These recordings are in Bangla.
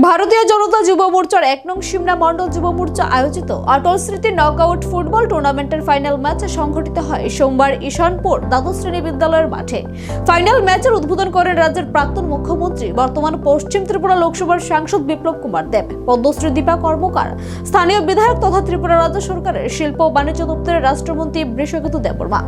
ভারতীয় জনতা যুব মোর্চার এক নং সিমনা মণ্ডল যুব মোর্চা আয়োজিত অটল স্মৃতি নকআউট ফুটবল টুর্নামেন্টের ফাইনাল ম্যাচ সংঘটিত হয় সোমবার ঈশানপুর দ্বাদশ শ্রেণি বিদ্যালয়ের মাঠে। ফাইনাল ম্যাচের উদ্বোধন করেন রাজ্যের প্রাক্তন মুখ্যমন্ত্রী, বর্তমান পশ্চিম ত্রিপুরা লোকসভার সাংসদ বিপ্লব কুমার দেব। পদ্মশ্রী দীপা কর্মকার, স্থানীয় বিধায়ক তথা ত্রিপুরা রাজ্য সরকারের শিল্প ও বাণিজ্য দপ্তরের রাষ্ট্রমন্ত্রী বৃষকেতু দেববর্মা।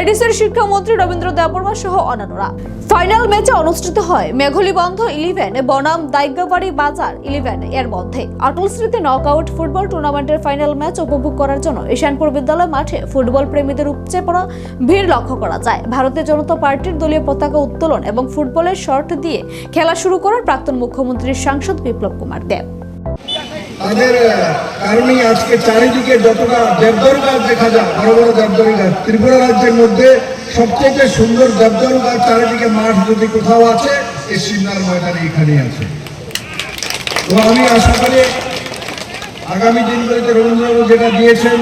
এডিসির শিক্ষামন্ত্রী রবীন্দ্র দেববর্মা সহ অন্যান্যরা। ফাইনাল ম্যাচে অনুষ্ঠিত হয় মেঘলিবন্ধ ইলেভেন, বনাম, দাইগাবাড়ি বাজার ইলেভেন এর মধ্যে। অটল স্মৃতি নকআউট ফুটবল টুর্নামেন্টের ফাইনাল ম্যাচ উপভোগ করার জন্য ঈশানপুর বিদ্যালয় মাঠে ফুটবল প্রেমীদের উপচে পড়া ভিড় লক্ষ্য করা যায়। ভারতীয় জনতা পার্টির দলীয় পতাকা উত্তোলন এবং ফুটবলের শর্ট দিয়ে খেলা শুরু করেন প্রাক্তন মুখ্যমন্ত্রীর সাংসদ বিপ্লব কুমার দেব। তাদের কারণেই আজকে চারিদিকে যতটা দেবদারু গাছ দেখা যায়, বড় বড় দেবদারু গাছ ত্রিপুরা রাজ্যের মধ্যে সবচেয়ে সুন্দর দেবদারু গাছ চারিদিকে মাঠ যদি কোথাও আছে, এই সিমনার ময়দানে এখানেই আছে। তো আমি আশা করি আগামী দিনগুলিতে রবীন্দ্রবাবু যেটা দিয়েছেন,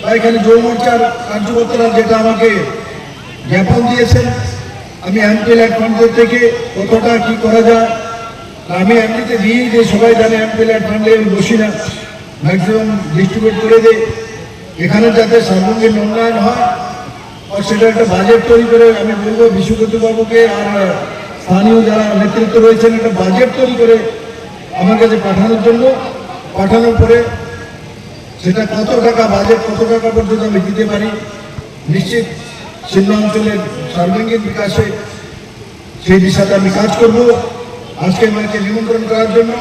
বা এখানে যুব মোর্চার কার্যকর্তারা যেটা আমাকে জ্ঞাপন দিয়েছেন, আমি এমপি ফান্ডের থেকে কতটা কি করা যায় আমি এমনিতে দিয়েই যে সবাই জানে এমপি ফান্ডে আমি বসি না ম্যাক্সিমাম ডিস্ট্রিবিউট করে দিই। এখানে যাতে সার্বঙ্গীন উন্নয়ন হয়, আর সেটা একটা বাজেট তৈরি করে আমি বলব বিশ্বজ্যোতি আর স্থানীয় যারা নেতৃত্ব রয়েছেন, একটা বাজেট তৈরি করে আমার কাছে পাঠানোর জন্য, পাঠানোর পরে সেটা কত টাকা বাজেট কত টাকা পর্যন্ত আমি দিতে পারি, নিশ্চিত সিন্ধু অঞ্চলের সর্বাঙ্গীন বিকাশে সেই দিশাতে আমি কাজ করব। আজকে আমাকে নিমন্ত্রণ করার জন্য